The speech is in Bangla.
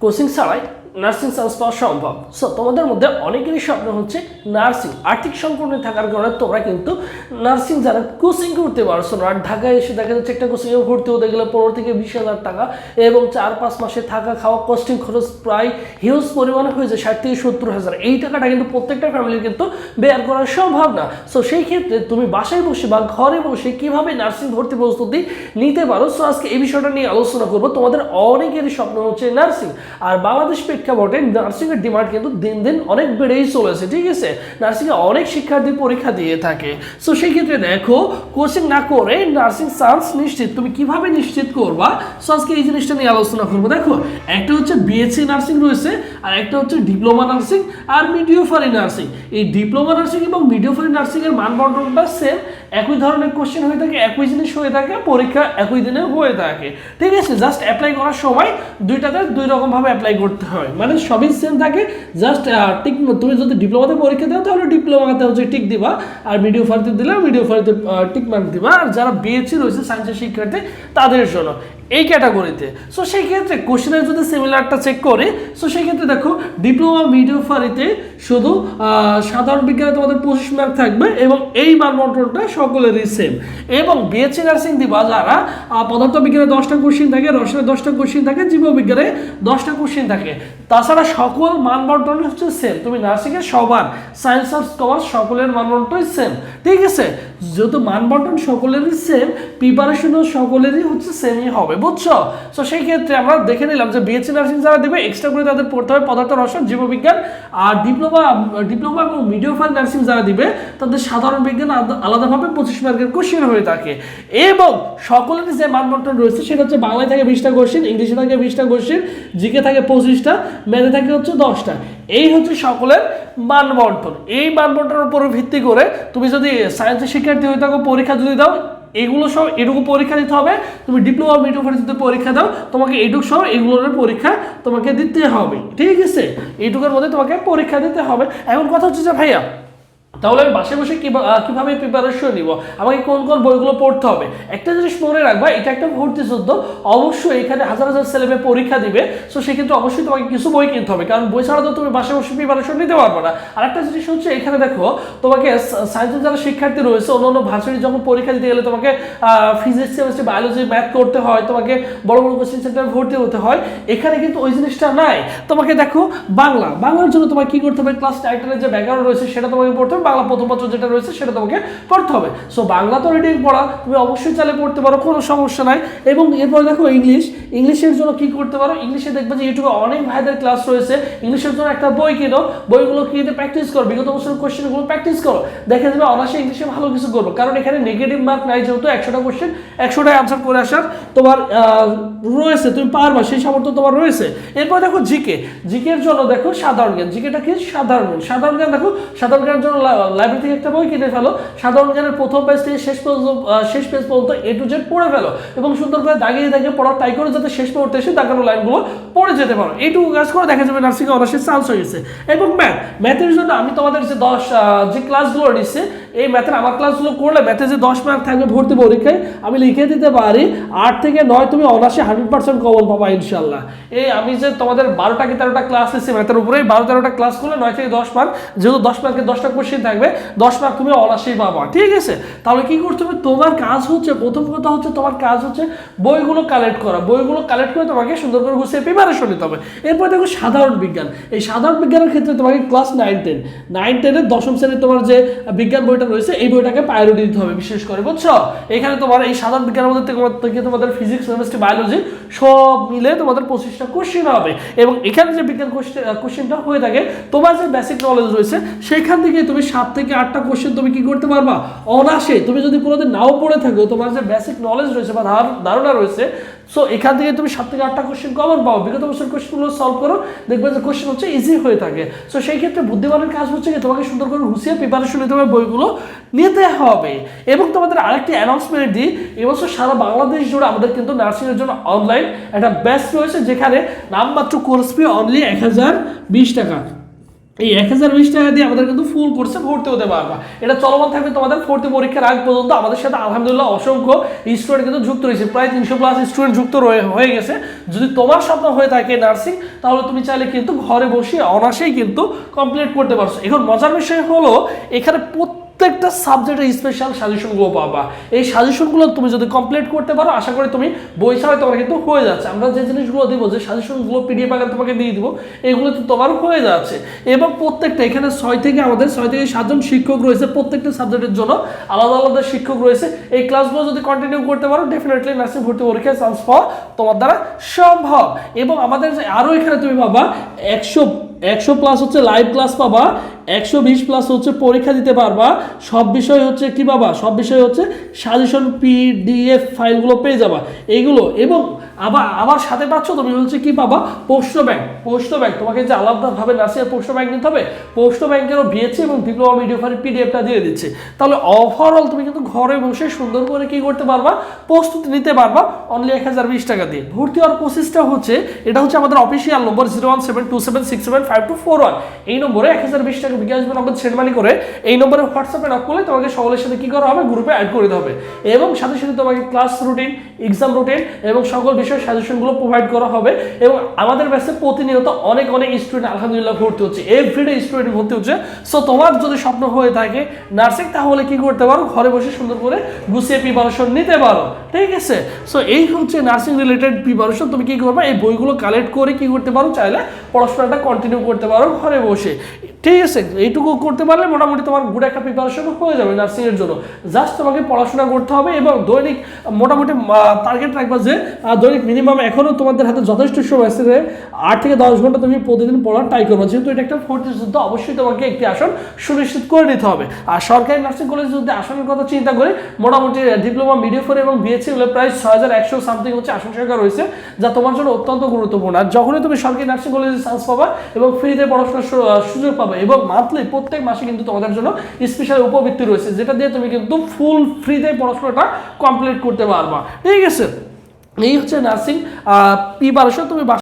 কোচিং ছাড়াই নার্সিং চান্স পাওয়া সম্ভব। সো তোমাদের মধ্যে অনেকেরই স্বপ্ন হচ্ছে নার্সিং আর্থিক সংকটে থাকার কারণে তোমরা কিন্তু নার্সিং যারা কোচিং করতে পারছ না আর ঢাকায় এসে দেখা যাচ্ছে একটা কোচিংয়ে ভর্তি হতে গেলে পনেরো থেকে বিশ হাজার টাকা এবং চার পাঁচ মাসে থাকা খাওয়া কস্টিং খরচ প্রায় হিউজ পরিমাণে হয়ে যায়, ষাট থেকে সত্তর হাজার। এই টাকাটা কিন্তু প্রত্যেকটা ফ্যামিলির কিন্তু বেয়ার করা সম্ভব না। সো সেই ক্ষেত্রে তুমি বাসায় বসে বা ঘরে বসে কীভাবে নার্সিং ভর্তি প্রস্তুতি নিতে পারো? সো আজকে এই বিষয়টা নিয়ে আলোচনা করব। তোমাদের অনেকেরই স্বপ্ন হচ্ছে নার্সিং আর বাংলাদেশ প্রেক্ষাপটে নার্সিং এর ডিমান্ড কিন্তু দিন দিন অনেক বেড়েই চলেছে, ঠিক আছে? নার্সিং এ অনেক শিক্ষার্থী পরীক্ষা দিয়ে থাকে। সো সেই ক্ষেত্রে দেখো কোচিং না করে নার্সিং চান্স নিশ্চিত। তুমি কীভাবে নিশ্চিত করবা? সো আজকে এই জিনিসটা নিয়ে আলোচনা করব। দেখো, একটা হচ্ছে বিএসসি নার্সিং রয়েছে, আর একটা হচ্ছে ডিপ্লোমা নার্সিং, আর মিডিও মিডিওফারি নার্সিং। এই ডিপ্লোমা নার্সিং এবং মিডিও মিডিওফারি নার্সিং এর মানবন্টনটা সেম একই ধরনের কোশ্চেন হয়ে থাকে, একই জিনিস হয়ে থাকে, পরীক্ষা একই দিনে হয়ে থাকে। ঠিক আছে? জাস্ট অ্যাপ্লাই করার সময় দুইটাতে দুই রকম ভাবে অ্যাপ্লাই করতে হয়। মানে সবই সেম থাকে জাস্ট টিক তুমি যদি ডিপ্লোমাতে পরীক্ষা দাও, তাহলে ডিপ্লোমাতে হচ্ছে টিক দিবা, আর ভিডিও ফারিতে দিলে ভিডিও ফারিতে টিক মার্ক দিবা। আর যারা বিএসসি রয়েছে সায়েন্সের শিক্ষার্থী, তাদের জন্য। এই ক্যাটাগরিতে সো সেই ক্ষেত্রে কোশ্চেনের যদি সিমিলারটা চেক করে সো সেই ক্ষেত্রে দেখো ডিপ্লোমা মিডিও ফারিতে শুধু সাধারণ বিজ্ঞানে তোমাদের পঁচিশ মার্ক থাকবে এবং এই মানবন্টনটা সকলেরই সেম এবং বিএসসি নার্সিং দিবা যারা আহ, পদার্থ বিজ্ঞানে দশটা কোশ্চিন থাকে রসায়নে দশটা কোশ্চিন থাকে জীববিজ্ঞানে দশটা কোশ্চিন থাকে। তাছাড়া সকল মানবন্টন হচ্ছে সেম তুমি নার্সিংয়ের সবার সায়েন্স অফ কমার্স সকলের মানবন্টনই সেম ঠিক আছে? যেহেতু মানবন্টন সকলেরই সেম প্রিপারেশনও সকলেরই হচ্ছে সেমই হবে। বুঝছ? তো সেই ক্ষেত্রে আমরা দেখে নিলাম যে বিএসসি নার্সিং যারা দেবে এক্সট্রা করে তাদের পড়তে হবে পদার্থ রসায়ন জীববিজ্ঞান। আর ডিপ্লোমা ডিপ্লোমা এবং মিডিওফার নার্সিং যারা দিবে, তাদের সাধারণ বিজ্ঞান আলাদাভাবে পঁচিশ মার্কের কোশ্চেন হয়ে থাকে। এবং সকলেরই যে মানবন্টন রয়েছে, সেটা হচ্ছে বাংলায় থাকে বিশটা কোশ্চেন ইংলিশে থাকে বিশটা কোশ্চেন জিকে থাকে পঁচিশটা ম্যাথে থাকে হচ্ছে দশটা। এই হচ্ছে সকলের মানবন্টন এই মানবন্টনের উপর ভিত্তি করে তুমি যদি সায়েন্সের শিক্ষার্থী হয়ে থাকো, পরীক্ষা যদি দাও এগুলো সব এটুকু পরীক্ষা দিতে হবে। তুমি ডিপ্লোমা যদি পরীক্ষা দাও, তোমাকে এটুকু সব এগুলোর পরীক্ষা তোমাকে দিতে হবে। ঠিক আছে? এইটুকের মধ্যে তোমাকে পরীক্ষা দিতে হবে। এখন কথা হচ্ছে যে ভাইয়া তাহলে আমি বাসায় বসে কিভা- কীভাবে প্রিপারেশন নিব? আমাকে কোন কোন বইগুলো পড়তে হবে? একটা জিনিস মনে রাখবা, এটা একটা ভর্তি যুদ্ধ অবশ্যই এখানে হাজার হাজার ছেলেমেয়ে পরীক্ষা দিবে সো সেক্ষেত্রে অবশ্যই তোমাকে কিছু বই কিনতে হবে, কারণ বই ছাড়া তো তুমি বাসায় বসে প্রিপারেশন নিতে পারবে না। আর একটা জিনিস হচ্ছে, এখানে দেখো, তোমাকে সায়েন্সের যারা শিক্ষার্থী রয়েছে অন্য অন্য ভার্সিটি যখন পরীক্ষা দিতে গেলে তোমাকে ফিজিক্স কেমিস্ট্রি বায়োলজি ম্যাথ করতে হয়, তোমাকে বড় বড় কোচিং সেন্টারে ভর্তি হতে হয়। এখানে কিন্তু ওই জিনিসটা নাই। তোমাকে দেখো, বাংলা, বাংলার জন্য তোমাকে কি করতে হবে? ক্লাস টাইটেলের যে ব্যাকগ্রাউন্ড রয়েছে, সেটা তোমাকে পড়তে হবে। বাংলা প্রথম পত্র যেটা রয়েছে সেটা তোমাকে পড়তে হবে। সো বাংলা তো রিডিং পড়া, তুমি অবশ্যই চাইলে পড়তে পারো, কোনো সমস্যা নাই। এবং এরপর দেখো ইংলিশ ইংলিশের জন্য কি করতে পারো? ইংলিশে দেখবে যে ইউটিউবে অনেক ভাইদের ক্লাস রয়েছে। ইংলিশের জন্য একটা বই কিনো, বইগুলো কিনে প্র্যাকটিস করো? বিগত বছরের কোশ্চেনগুলো প্র্যাকটিস করো। দেখে যাবে অনার্সে ইংলিশে ভালো কিছু করব। কারণ এখানে নেগেটিভ মার্ক নাই যেহেতু, একশোটা কোশ্চেন একশোটাই আনসার করে আসার তোমার রয়েছে, তুমি পারবা, সেই সামর্থ্য তোমার রয়েছে। এরপর দেখো জিকে। জিকের জন্য দেখো সাধারণ জ্ঞান। জিকেটা কি? সাধারণ জ্ঞান। সাধারণ জ্ঞান দেখো, সাধারণ জ্ঞানের জন্য লাইব্রেরি থেকে একটা বই কিনে ফেলো। সাধারণ জ্ঞানের প্রথম পেজ থেকে শেষ পর্যন্ত শেষ পেজ পর্যন্ত এ টু জেড পড়ে ফেলো এবং সুন্দর করে দাগিয়ে দাগিয়ে পড়ার ট্রাই করে যাতে শেষ মুহূর্তে এসে দাগানো লাইনগুলো পড়ে যেতে পারো। এইটুকু কাজ করে দেখা যাবে নার্সিংয়ে অনার্সের চান্স হয়ে গেছে। এবং ম্যাথ ম্যাথের জন্য আমি তোমাদের যে দশ যে ক্লাসগুলো নিচ্ছে এই ম্যাথের আমার ক্লাসগুলো করলে ম্যাথে যে দশ মার্ক থাকবে ভর্তি পরীক্ষায়, আমি লিখে দিতে পারি, আট থেকে নয় তুমি অনার্সে হান্ড্রেড পার্সেন্ট কমন পাবা ইনশাল্লাহ এই আমি যে তোমাদের বারোটা কি তেরোটা ক্লাস এসেছি ম্যাথের উপরে বারো তেরোটা ক্লাস করলে নয় থেকে দশ মার্ক যেহেতু দশ মার্কের দশটা কোশ্চেন থাকবে, দশ মার্ক তুমি অনার্সেই পাবা, ঠিক আছে? তাহলে কি করতে হবে? তোমার কাজ হচ্ছে, প্রথম কথা হচ্ছে তোমার কাজ হচ্ছে বইগুলো কালেক্ট করা। বইগুলো কালেক্ট করে তোমাকে সুন্দর করে গুছিয়ে প্রিপারেশন নিতে হবে। এরপর দেখো সাধারণ বিজ্ঞান। এই সাধারণ বিজ্ঞানের ক্ষেত্রে তোমাকে ক্লাস নাইন টেন নাইন টেনের দশম শ্রেণির তোমার যে বিজ্ঞান বইটা রয়েছে, এই বইটাকে প্রায়োরিটি দিতে হবে, বিশেষ করে, বুঝছ? এখানে তোমার এই সাধারণ বিজ্ঞানের মধ্যে থেকে তোমাদের ফিজিক্স কেমিস্ট্রি বায়োলজি সব মিলে তোমাদের পঁচিশটা কোশ্চেন হবে। এবং এখানে যে বিজ্ঞান কোশ্চেনটা হয়ে থাকে, তোমার যে বেসিক নলেজ রয়েছে, সেখান থেকে তুমি সাত থেকে আটটা কোশ্চেন তুমি কি করতে পারবা? অনাসে তুমি যদি কোনোদিন নাও পড়ে থাকো, তোমার যে বেসিক নলেজ রয়েছে বা ধারণা রয়েছে সো এখান থেকে তুমি সাত থেকে আটটা কোশ্চেন কমন পাও বিগত বছর কোশ্চেনগুলো সলভ করো, দেখবে যে কোশ্চেন হচ্ছে ইজি হয়ে থাকে। সো সেই ক্ষেত্রে বুদ্ধিমানের কাজ হচ্ছে কি, তোমাকে সুন্দর করে গুছিয়ে প্রিপারেশন নিতে হবে, বইগুলো নিতে হবে। এবং তোমাদের আরেকটি অ্যানাউন্সমেন্ট দিই, এবছর সারা বাংলাদেশ জুড়ে আমাদের কিন্তু নার্সিংয়ের জন্য অনলাইন একটা ব্যাচ রয়েছে, যেখানে নামমাত্র কোর্স ফি অনলি এক হাজার বিশ টাকা। এই এক হাজার বিশ টাকা দিয়ে আমাদের কিন্তু ফুল কোর্সে ভর্তি হতে পারবা। এটা চলমান থাকবে তোমাদের ভর্তি পরীক্ষার আগ পর্যন্ত। আমাদের সাথে আলহামদুলিল্লাহ অসংখ্য স্টুডেন্ট কিন্তু যুক্ত রয়েছে। প্রায় তিনশো প্লাস স্টুডেন্ট যুক্ত হয়ে গেছে। যদি তোমার স্বপ্ন হয়ে থাকে নার্সিং তাহলে তুমি চাইলে কিন্তু ঘরে বসে অনাসেই কিন্তু কমপ্লিট করতে পারছ। এখন মজার বিষয় হলো, এখানে প্রত্যেকটা সাবজেক্টের স্পেশাল সাজেশনগুলো পাবা। এই সাজেশনগুলো তুমি যদি কমপ্লিট করতে পারো, আশা করি তুমি বই ছাড়াই তোমার কিন্তু হয়ে যাচ্ছে। আমরা যে জিনিসগুলো দিব, যে সাজেশনগুলো পিডিএফ আকারে তোমাকে দিয়ে দিব এগুলো তো তোমার হয়ে যাচ্ছে। এবং প্রত্যেকটা এখানে ছয় থেকে আমাদের ছয় থেকে সাতজন শিক্ষক রয়েছে, প্রত্যেকটা সাবজেক্টের জন্য আলাদা আলাদা শিক্ষক রয়েছে। এই ক্লাসগুলো যদি কন্টিনিউ করতে পারো ডেফিনেটলি নার্সিং ভর্তি পরীক্ষায় চান্স পাওয়া তোমার দ্বারা সম্ভব। এবং আমাদের আরও এখানে তুমি পাবা, একশো একশো প্লাস হচ্ছে লাইভ ক্লাস পাবা। একশো বিশ প্লাস হচ্ছে পরীক্ষা দিতে পারবা। সব বিষয় হচ্ছে কি পাবা সব বিষয় হচ্ছে সাজেশন পিডিএফ ফাইলগুলো পেয়ে যাবা। এইগুলো এবং আবার আবার সাথে পাচ্ছ তুমি হচ্ছে কি পাবা? পোস্ট ব্যাংক পোস্ট ব্যাংক তোমাকে যে আলাদাভাবে নার্সিংয়ের পোস্ট ব্যাংক নিতে হবে পোস্ট ব্যাংকেরও ভিএচি এবং ডিপ্লোমা মিডিওফারের পিডিএফটা দিয়ে দিচ্ছে। তাহলে ওভারঅল তুমি কিন্তু ঘরে বসে সুন্দর করে কি করতে পারবা? প্রস্তুতি নিতে পারবা অনলি এক হাজার বিশ টাকা দিয়ে। ভর্তি হওয়ার প্রসেসটা হচ্ছে, এটা হচ্ছে আমাদের official number zero one seven two seven six seven five two four one এই নম্বরে এক হাজার বিশ টাকা বিকাশ নম্বর সেন্ড মানি করে এই নম্বরে হোয়াটসঅ্যাপে নক করলে তোমাকে সকলের সাথে কি করা হবে? গ্রুপে অ্যাড করে দিতে হবে। এবং সাথে সাথে তোমাকে ক্লাস রুটিন এক্সাম রুটিন এবং সকল বিষয়ের সাজেশনগুলো প্রোভাইড করা হবে। এবং আমাদের ব্যাচে প্রতিনিয়ত অনেক অনেক স্টুডেন্ট আলহামদুলিল্লাহ ভর্তি হচ্ছে। এভরিডে স্টুডেন্ট ভর্তি হচ্ছে। সো তোমার যদি স্বপ্ন হয়ে থাকে নার্সিং তাহলে কি করতে পারো? ঘরে বসে সুন্দর করে গুছিয়ে প্রিপারেশন নিতে পারো। ঠিক আছে সো এই হচ্ছে নার্সিং রিলেটেড প্রিপারেশন তুমি কি করবে? এই বইগুলো কালেক্ট করে কি করতে পারো? চাইলে পড়াশোনাটা কন্টিনিউ করতে পারো ঘরে বসে। ঠিক আছে, এইটুকু করতে পারলে মোটামুটি তোমার গুড একটা প্রিপারেশন হয়ে যাবে নার্সিং এর জন্য। জাস্ট তোমাকে পড়াশোনা করতে হবে এবং দৈনিক মোটামুটি টার্গেট রাখবা যে দৈনিক মিনিমাম এখনও তোমাদের হাতে যথেষ্ট সময় আছে যে, আট থেকে দশ ঘণ্টা তুমি প্রতিদিন পড়ার ট্রাই করবে। যেহেতু এটা একটা ভর্তি যুদ্ধ অবশ্যই তোমাকে একটি আসন সুনিশ্চিত করে নিতে হবে। আর সরকারি নার্সিং কলেজে যদি আসনের কথা চিন্তা করি, মোটামুটি ডিপ্লোমা মিডিওফোর এবং বিএসসি হলে প্রায় ছয় হাজার একশো সামথিং হচ্ছে আসন সংখ্যা রয়েছে, যা তোমার জন্য অত্যন্ত গুরুত্বপূর্ণ। আর যখনই তুমি সরকারি নার্সিং কলেজে চান্স পাবা এবং ফ্রিতে পড়াশোনার সুযোগ পাবে এবং মান্থলি প্রত্যেক মাসে কিন্তু তোমাদের জন্য স্পেশাল উপবৃত্তি রয়েছে, যেটা দিয়ে তুমি কিন্তু ফুল ফ্রিতে পড়াশোনাটা কমপ্লিট করতে পারবা। ঠিক আছে? এই হচ্ছে নার্সিং পি প্রিপারেশন তুমি